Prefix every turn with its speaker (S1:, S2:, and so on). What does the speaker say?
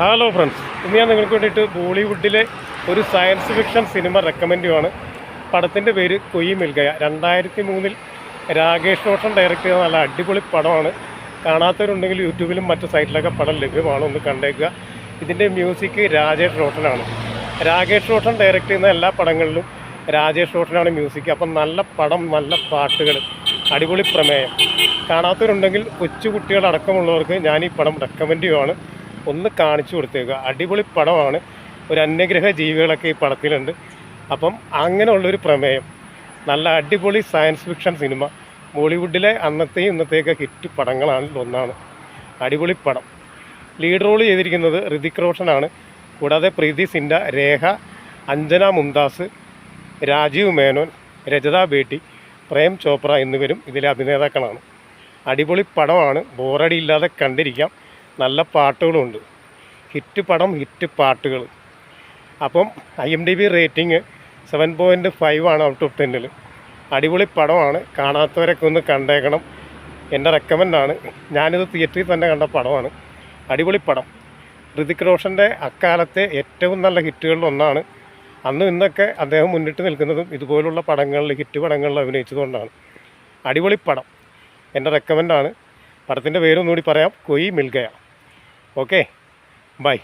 S1: Hello friends ഇന്ന് ഞാൻ നിങ്ങൾക്ക് വേണ്ടിയിട്ട് ബോളിവുഡിലെ ഒരു സയൻസ് ഫിക്ഷൻ സിനിമ റെക്കമെൻഡ് ചെയ്യുവാണ്. പടത്തിന്റെ പേര് കൊയ്യ് മിൽഗയ. രണ്ടായിരത്തി മൂന്നിൽ രാകേഷ് റോഷൻ ഡയറക്റ്റ് ചെയ്ത നല്ല അടിപൊളി പടമാണ്. കാണാത്തവരുണ്ടെങ്കിൽ യൂട്യൂബിലും മറ്റു സൈറ്റിലൊക്കെ പടം ലഭ്യമാണ്. ഒന്ന് കണ്ടേക്കുക. ഇതിന്റെ മ്യൂസിക് രാജേഷ് റോഷനാണ്. രാകേഷ് റോഷൻ ഡയറക്റ്റ് ചെയ്യുന്ന എല്ലാ പടങ്ങളിലും രാജേഷ് റോഷനാണ് മ്യൂസിക് അപ്പം നല്ല പടം നല്ല പാട്ടുകൾ അടിപൊളി പ്രമേയം. കാണാത്തവരുണ്ടെങ്കിൽ കൊച്ചു കുട്ടികളടക്കമുള്ളവർക്ക് ഞാൻ ഈ പടം റെക്കമെൻഡ് ചെയ്യുവാണ്. ഒന്ന് കാണിച്ചു കൊടുത്തേക്കുക. അടിപൊളി പടമാണ്. ഒരു അന്യഗ്രഹ ജീവികളൊക്കെ ഈ പടത്തിലുണ്ട്. അപ്പം അങ്ങനെയുള്ളൊരു പ്രമേയം. നല്ല അടിപൊളി സയൻസ് ഫിക്ഷൻ സിനിമ ബോളിവുഡിലെ അന്നത്തെയും ഇന്നത്തെയൊക്കെ ഹിറ്റ് പടങ്ങളാണ് ഒന്നാണ്. അടിപൊളി പടം. ലീഡ് റോൾ ചെയ്തിരിക്കുന്നത് ഋതിക് റോഷനാണ്. കൂടാതെ പ്രീതി സിൻഡ രേഖ അഞ്ജന മുംതാസ് രാജീവ് മേനോൻ രജത ബേട്ടി പ്രേം ചോപ്ര എന്നിവരും ഇതിലെ അഭിനേതാക്കളാണ്. അടിപൊളി പടമാണ്. ബോറടിയില്ലാതെ കണ്ടിരിക്കാം. നല്ല പാട്ടുകളുമുണ്ട് ഹിറ്റ് പടം ഹിറ്റ് പാട്ടുകൾ. അപ്പം I M D B rating seven point five ആണ് ഔട്ട് ഓഫ് ടെന്നിൽ അടിപൊളി പടമാണ്. കാണാത്തവരൊക്കെ ഒന്ന് കണ്ടേക്കണം. എന്റെ റെക്കമെൻഡാണ് ഞാനിത് തിയേറ്ററിൽ തന്നെ കണ്ട പടമാണ്. അടിപൊളി പടം. ഋതിക് റോഷന്റെ അക്കാലത്തെ ഏറ്റവും നല്ല ഹിറ്റുകളിൽ ഒന്നാണ്. അന്നും ഇന്നൊക്കെ അദ്ദേഹം മുന്നിട്ട് നിൽക്കുന്നതും ഇതുപോലുള്ള പടങ്ങളിൽ ഹിറ്റ് പടങ്ങളിൽ അഭിനയിച്ചതുകൊണ്ടാണ്. അടിപൊളി പടം. എന്റെ റെക്കമെൻഡാണ് പടത്തിന്റെ പേരൊന്നുകൂടി പറയാം. കൊയ് മിൽഗയ. Okay bye